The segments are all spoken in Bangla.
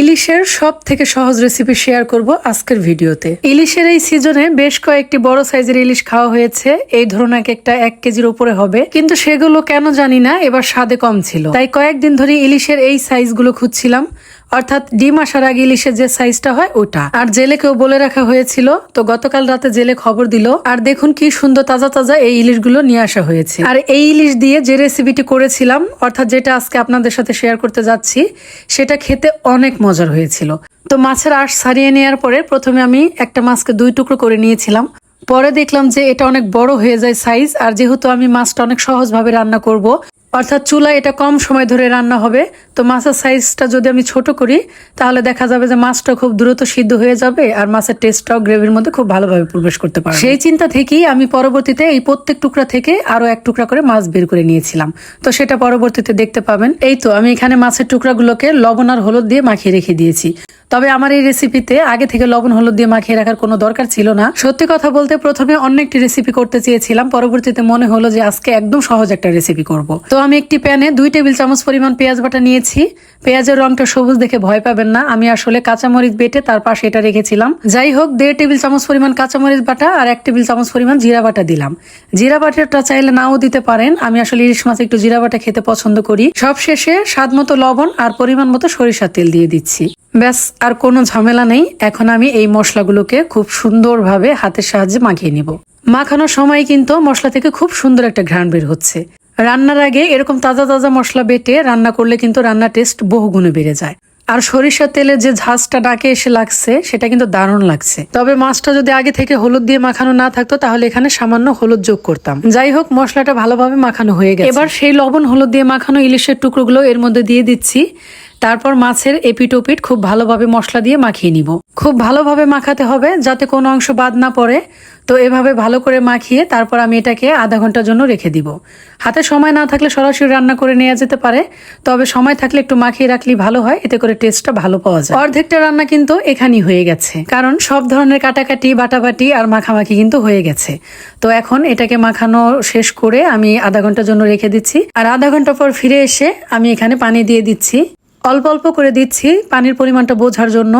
ইলিশের সব থেকে সহজ রেসিপি শেয়ার করব আজকের ভিডিওতে। ইলিশের এই সিজনে বেশ কয়েকটি বড় সাইজের ইলিশ খাওয়া হয়েছে। এই ধরনের একটা এক কেজির উপরে হবে। কিন্তু সেগুলো কেন জানি না, এবার স্বাদে কম ছিল। তাই কয়েকদিন ধরে ইলিশের এই সাইজগুলো খুঁজছিলাম। অর্থাৎ ডিম আসার আগে ইলিশের যে সাইজটা হয় ওটা। আর জেলেকেও বলে রাখা হয়েছিল, তো গতকাল রাতে জেলে খবর দিল, আর দেখুন কি সুন্দর তাজা তাজা এই ইলিশগুলো নিয়ে আসা হয়েছে। আর এই ইলিশ দিয়ে যে রেসিপিটি করেছিলাম, অর্থাৎ যেটা আজকে আপনাদের সাথে শেয়ার করতে যাচ্ছি, সেটা খেতে অনেক মজার হয়েছিল। তো মাছের আঁশ সারিয়ে নেওয়ার পরে প্রথমে আমি একটা মাছকে দুই টুকরো করে নিয়েছিলাম। পরে দেখলাম যে এটা অনেক বড় হয়ে যায় সাইজ আর যেহেতু আমি মাছটা অনেক সহজভাবে রান্না করব অর্থাৎ চুলা এটা কম সময় ধরে রান্না হবে। তো মাছের সাইজটা যদি আমি ছোট করি, তাহলে দেখা যাবে যে মাছটা খুব দ্রুত সিদ্ধ হয়ে যাবে আর মাছের টেস্টটাও গ্রেভির মধ্যে খুব ভালোভাবে প্রবেশ করতে পারবে। সেই চিন্তা থেকেই আমি পরবর্তীতে এই প্রত্যেক টুকরা থেকে আরও এক টুকরা করে মাছ বের করে নিয়েছিলাম। তো সেটা পরবর্তীতে দেখতে পাবেন। এই তো, আমি এখানে মাছের টুকরাগুলোকে লবণ আর হলুদ দিয়ে মাখিয়ে রেখে দিয়েছি। তবে আমার এই রেসিপিতে আগে থেকে লবণ, হলুদ দিয়ে মাখিয়ে রাখার কোনো দরকার ছিল না। সত্যি কথা বলতে প্রথমে অন্য একটি রেসিপি করতে চেয়েছিলাম, পরবর্তীতে মনে হলো যে আজকে একদম সহজ একটা রেসিপি করব। তো আমি একটি প্যানে দুই টেবিল চামচ পরিমাণ পেঁয়াজ বাটা নিয়েছি। পেঁয়াজের রংটা সবুজ দেখে ভয় পাবেন না। আমি আসলে কাঁচামরিচ বেটে তার পাশে এটা রেখেছিলাম। যাই হোক, দেড় টেবিল চামচ পরিমাণ কাঁচামরিচ বাটা আর এক টেবিল চামচ পরিমাণ জিরা বাটা দিলাম। জিরা বাটাটা চাইলে নাও দিতে পারেন। আমি আসলে ইলিশ মাছ একটু জিরা বাটা খেতে পছন্দ করি। সব শেষে স্বাদ মতো লবণ আর পরিমাণ মতো সরিষার তেল দিয়ে দিচ্ছি। ব্যাস, আর কোনো ঝামেলা নেই। এখন আমি এই মশলাগুলোকে খুব সুন্দরভাবে হাতের সাহায্যে মাখিয়ে নিব। মাখানোর সময় কিন্তু মশলা থেকে খুব সুন্দর একটা ঘ্রাণ বের হচ্ছে। রান্নার আগে এরকম তাজা তাজা মশলা বেটে রান্না করলে কিন্তু রান্নার টেস্ট বহু গুণে বেড়ে যায়। আর সরিষার তেলে যে ঝাঁজটা ডাকে এসে লাগছে, সেটা কিন্তু দারুণ লাগছে। তবে মাছটা যদি আগে থেকে হলুদ দিয়ে মাখানো না থাকতো, তাহলে এখানে সামান্য হলুদ যোগ করতাম। যাই হোক, মশলাটা ভালোভাবে মাখানো হয়ে গেছে। এবার সেই লবণ হলুদ দিয়ে মাখানো ইলিশের টুকরোগুলো এর মধ্যে দিয়ে দিচ্ছি। তারপর মাছের এপিটোপিট খুব ভালোভাবে মশলা দিয়ে মাখিয়ে নিব। খুব ভালোভাবে মাখাতে হবে, যাতে কোনো অংশ বাদ না পড়ে। তো এভাবে ভালো করে মাখিয়ে তারপর আমি এটাকে আধা ঘণ্টার জন্য রেখে দিব। হাতে সময় না থাকলে সরাসরি রান্না করে নেওয়া যেতে পারে, তবে সময় থাকলে একটু মাখিয়ে রাখলেই ভালো হয়, এতে করে টেস্টটা ভালো পাওয়া যায়। অর্ধেকটা রান্না কিন্তু এখানেই হয়ে গেছে, কারণ সব ধরনের কাটাকাটি, বাটাবাটি আর মাখামাখি কিন্তু হয়ে গেছে। তো এখন এটাকে মাখানো শেষ করে আমি আধা ঘণ্টার জন্য রেখে দিচ্ছি। আর আধা ঘণ্টা পর ফিরে এসে আমি এখানে পানি দিয়ে দিচ্ছি। অল্প অল্প করে দিচ্ছি পানির পরিমাণটা বোঝার জন্য।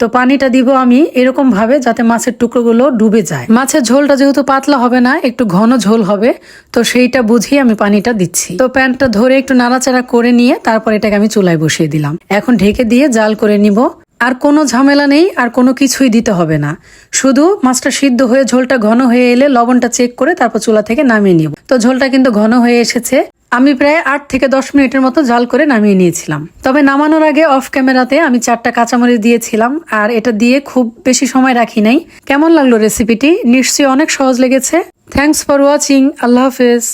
তো পানিটা দিব আমি এরকম ভাবে যাতে মাছের টুকরোগুলো ডুবে যায়। মাছের ঝোলটা যেহেতু পাতলা হবে না, একটু ঘন ঝোল হবে, তো সেইটা বুঝিয়ে আমি পানিটা দিচ্ছি। তো প্যানটা ধরে একটু নাড়াচাড়া করে নিয়ে তারপর এটাকে আমি চুলায় বসিয়ে দিলাম। এখন ঢেকে দিয়ে জাল করে নিব। আর কোনো ঝামেলা নেই, আর কোনো কিছুই দিতে হবে না। শুধু মাছটা সিদ্ধ হয়ে ঝোলটা ঘন হয়ে এলে লবণটা চেক করে তারপর চুলা থেকে নামিয়ে নিব। তো ঝোলটা কিন্তু ঘন হয়ে এসেছে। আমি প্রায় আট থেকে দশ মিনিটের মতো জাল করে নামিয়ে নিয়েছিলাম। তবে নামানোর আগে অফ ক্যামেরাতে আমি চারটা কাঁচামরিচ দিয়েছিলাম আর এটা দিয়ে খুব বেশি সময় রাখি নাই। কেমন লাগল রেসিপিটি নিশ্চয়ই অনেক সহজ লেগেছে। থ্যাংকস ফর ওয়াচিং আল্লাহ হাফেজ।